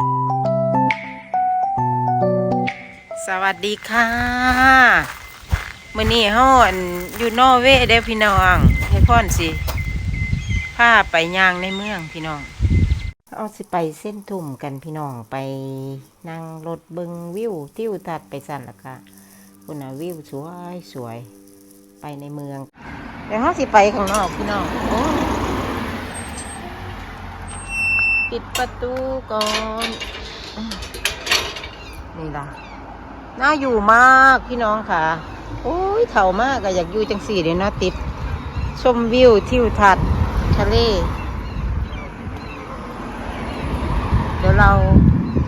สวัสดีค่ะมื้อนี้เฮอนอยู่นอเวเด้อพี่น้องให้พ่อนสิพาไปย่างในเมืองพี่น้องเอาสิไปเส้นทุ่มกันพี่น้องไปนั่งรถเบิงวิวทิวทัศน์ไปสั่นละค่ะคุณน่ะวิวสวยสวยไปในเมืองเดี๋ยวเราสิไปข้างนอกพี่น้องโอ้ ปิดประตูก่อนอืมนี่ล่ะ น่าอยู่มากพี่น้องค่ะ โอ้ยเถ่ามากอะอยากอยู่จังสี่เลยเนาะติด ชมวิวทิวทัศน์ทะเล เดี๋ยวเรา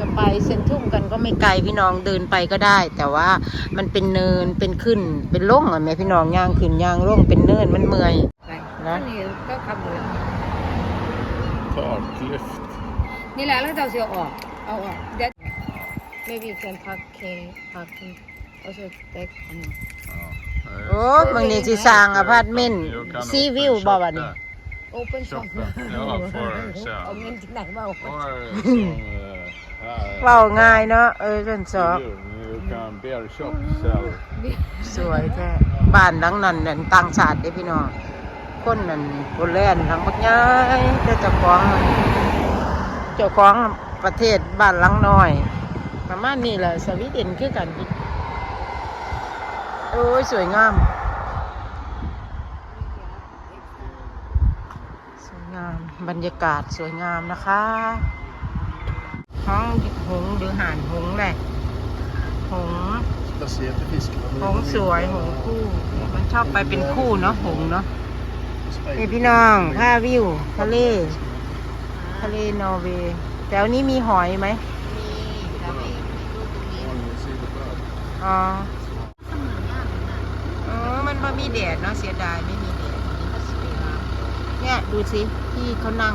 จะไปเซนทรุมกันก็ไม่ไกลพี่น้องเดินไปก็ได้ แต่ว่ามันเป็นเนินเป็นขึ้นเป็นล่งอะแม่พี่น้องย่างขึ้นย่างล่งเป็นเนินมันเมื่อยนะนี่ก็ขับเลย Taklyft. นี่แหละแล้วเราจะเอาออก เอาออก That maybe you can park can parking also take โอ้บางทีสิสร้างอพาร์ตเมนต์ซีวิวบ่วะนี่ open shop Shoppa. Ja, for เอา sale. เงินที่ไหนมา Or som eh, här. เว้าง่ายเนาะเออเล่นสอบ You kan bear shop sell. สวยแท้บ้านหลังนั้นนั่นต่างชาติเด้พี่น้องคนนั่นโบแลนด์หลังบักใหญ่แต่เจ้าของ เจ้าของประเทศบ้านหลังน้อยประมาณนี้แหละสวีเดนคือกันโอ้ยสวยงาม สวยงามบรรยากาศสวยงามนะคะห้องหงหรือห่านหงแหละหงส์ Speciellt i fisk. หงสวยหงคู่ มันชอบไปเป็นคู่เนาะหงเนาะนี่พี่น้องผ้าวิวทะเล ทะเลนอร์เวย์แถวนี้มีหอยไหมอ๋อเออมันไม่มีแดดเนาะเสียดายไม่มีแดดเนี่ยดูสิที่เขานั่ง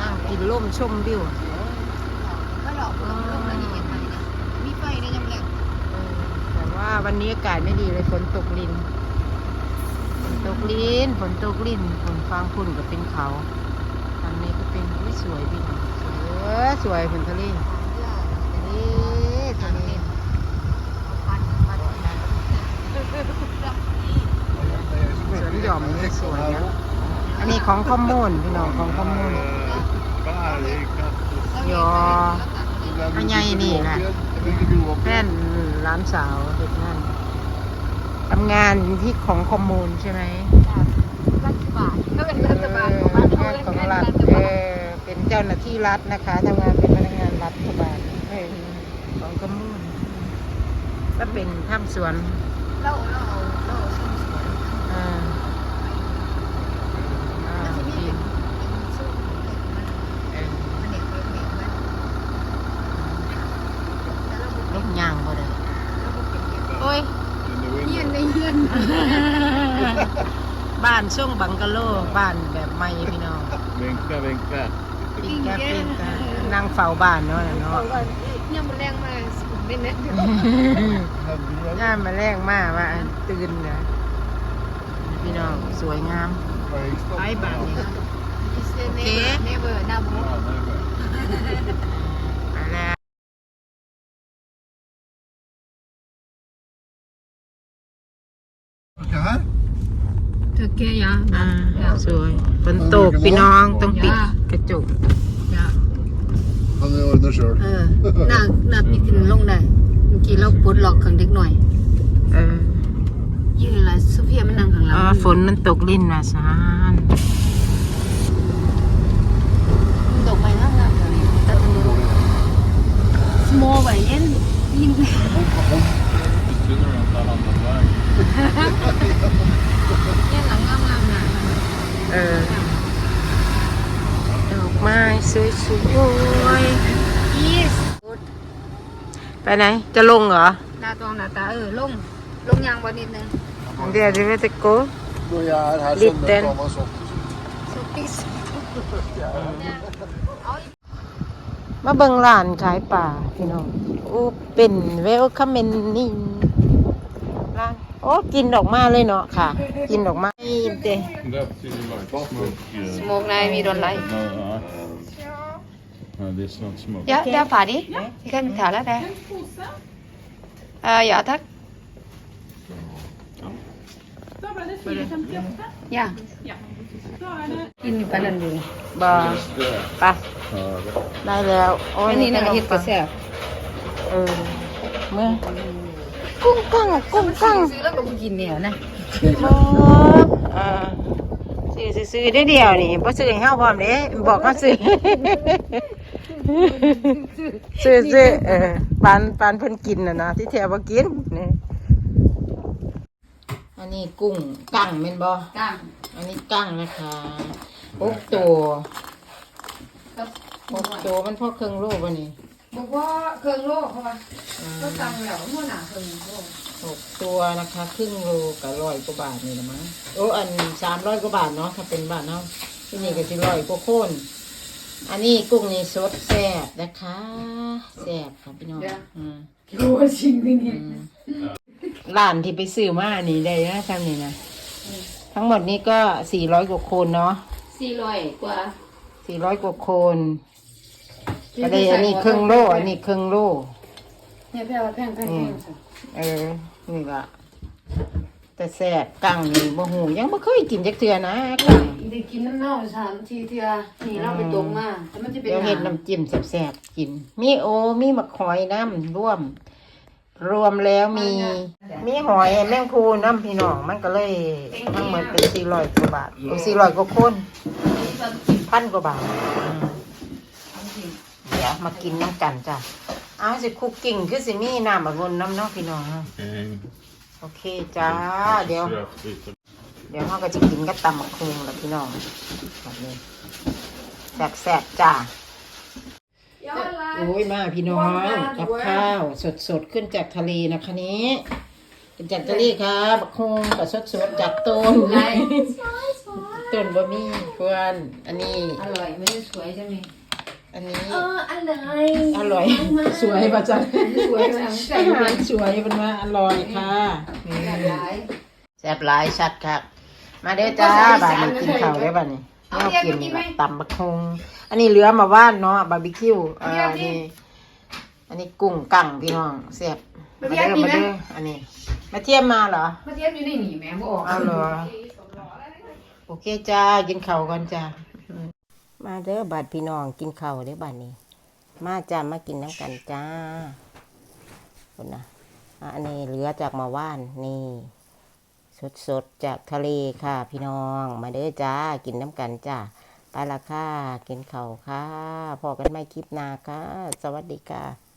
นั่งกินร่มชมวิวก็ดอกลงลงแล้วนี่ยังไงนะมีไฟในยังแหลกเออแต่ว่าวันนี้อากาศไม่ดีเลยฝนตกลินฝนตกลินฝนตกลินฝนฟางฝุ่นก็เป็นเขาทางนี้ก็เป็นอุ๊ย สวยพี่น้องสวยสวยเหมือนทะเลทะเลทะเลสวนหย่อมนี่สวยนะอันนี้ของข้อมูลพี่น้องของข้อมูล Bergknapp. ยออันใหญ่นี่แหละแฟนร้านสาวเด็กนั่นทำงานที่ของคอมมูนใช่ไหมรัฐบาลก็เป็นรัฐบาลของรัฐเออของรัฐเออ เป็นเจ้าหน้าที่รัฐนะคะทำงานเป็นพนักงานรัฐบาลเออของคอมมูนก็เป็นทำสวนเราเราเอาเราเอาส้มสวนอ่าอ่าแล้วที่นี่ที่เป็นส้มเด็กมันเออมันเด็กเด็กเด็กมันแล้วเราบุกลูกยางบ่ได้เราบุกเป็นเด็กโอ้ย In the เยี่ยน window. ในเยี่ยนบ้านช่วงบังกะโลบ้านแบบใหม่พี่น้อง Vinka, vinka. ปิ้งแกปิ้งกะนั่งเฝ้าบ้านเนาะเนาะเอาว่ายังมันแรงมากสุดเป็นเน็ตเดียวย่ามาแรงมากว่าตื่นนะพี่น้องสวยงามไปบ้านนี่ Is the neighbor neighbor หน้าบุก Ja, nej, men. มาแล้วเธอแกยาอ่าสวยฝนตกพี่น้องต้องปิดกระจกยา Han ordnar själv. เออหน้าหน้าพี่ขึ้นลงได้เมื่อกี้เราปลดล็อกข้างเด็กหน่อยเออยืนละสุเพียมันนั่งข้างหลัอ๋องฝนมันตกลิ้นมาซานดอกไม้งามๆแถวนี้ตัดถนน small ไว้เย็นยิง Betyder det att han har väg? เย็นหลังงามๆนะเออดอกไม้สวยสวย yes ๆไปไหน จะลงเหรอหน้าตองหน้าตาเออลงลงยางบ่นิดนึงเดี๋ยวจะไปตะโก Då jag är här Liten. sen tar man soft. สุปิส มาเบิ่งร้านขายป่าพี่น้องโอ้เป็นเวลคัมเมนนี่ร้านโอ้กินดอกมาเลยเนาะค่ะ กินดอกไม้เด้ That's you like smoke. สโมกนายมีโดนไล่ Ja, No, det är snart små. Ja, det er ferdig. Vi kan betale det. Uh, ja, takk. Ja. Inni på den du. บอไปะ Ja, det. ได้แล้วโอ้ยอันนี้นะเฮิตกระแซบเออเมื่อกุ้งกั้งกุ้งกั้งซื้อแล้วก็ไปกินเนี่ยนะบออ่าซื้อซื้อได้เดียวนี่บ่ซื้อให้เฮาพร้อมเด้บอกเขาซื้อซื้อซื้อเออปานปานเพิ่นกินน่ะนะที่แท้บ่กินนี่ อันนี้กุ้งกั้งแม่นบ่ก้างอันนี้กั้งนะคะหกตัวกับหกตัวมันพอครึ่งโลบ่นี่บอกว่าเครื่องโลกเขาว่าก็ตังแล้วมั่วหนาเครื่องโลกหกตัวนะคะ ครึ่งโลกับร้อยกว่าบาทนี่ละมั้งโอ้อันสามร้อยกว่าบาทเนาะถ้าเป็นบาทเนาะที่นี่ก็สิร้อยกว่าโคนอันนี้กุ้งนี่สดแซ่บนะคะแซ่บค่ะพี่น้องอืมโลจริงนี่อืม ร้านที่ไปซื้อมานี่ได้นะทำนี่นะทั้งหมดนี้ก็สี่ร้อยกว่าโคนเนาะสี่ร้อยกว่าสี่ร้อยกว่าโคนก็เลยอันนี้ครึ่งโลอันนี้ครึ่งโลเนี่ยพี่เอาแพงแพงแพงเออนี่ละแต่แซ่บกังนี่บ่หูยังบ่เคยกินจักเทื่อนะกังได้กินน้ำเน่าสามทีเทียนี่เราไปตรงมาแต่มันจะเป็นเดี๋ยวเฮ็ดน้ำจิ้มแซ่บๆกิน มีโอมีมะขอยน้ำร่วม รวมแล้วมี มีหอยแมงภูน้ำพี่น้องมันก็เลยทั้งหมดเป็น400กว่าบาทโอ้400กว่าคนพันกว่าบาทอืมเดี๋ยวมากินน้ำกันจ้ะเอาสิคุกกิ้งคือสิมีน้ำบักงนน้ำเนาะพี่น้องเนาะ Mm. โอเคจ้า เดี๋ยว Rökigt. เดี๋ยวเราก็จะกินกับตำมะคุงแล้วพี่น้องแบบนี้แซ่บแซ่บๆจ้า โอ้ยมาพี่น้องกับข้าวสดสดๆขึ้นจากทะเลนะคะนี้ขึ้นจากทะเลครับมะคุงกับสดสดๆจากต้นต้นบะหมี่เพื่อนอันนี้อร่อยไม่ได้สวยใช่ไหมอันนี้เอออร่อยอร่อย สวยป่ะจ๊ะสวยมากอาหารสวยเป็นว่าอร่อยค่ะนี่หลายแซ่บหลายชัดครับมาเด้อจ้าบ้านนี้กินข้าวได้อบ้านนี้ เอาแนวเรียกกินมากินไหม ตำบักฮงอันนี้เหลือมาว่านเนาะบาร์บีคิวอ่าเรียกอันดินี้ อันนี้กุ้งกั้งพี่น้องแซ่บมามาเรียเด้กอดีมาไหมเด้ออันนี้ มาเทียมมาเหรอ มาเทียบอยู่ในหนีแม่บ่ออกเอาเหรอ โอเคจ้า กินข้าวก่อนจ้า มาเด้อบัดพี่น้องกินข้าวเด้อบัดนี้ มาจ้ามากินน้ำกันจ้าคนนะอะอันนี้เหลือจากมาว่านนี่ สดๆ จากทะเลค่ะพี่น้อง มาเด้อจ้า กินน้ำกันจ้าไปละค่ะ กินเข่าค่ะ พอกันไม่คลิปหนาค่ะ สวัสดีค่ะ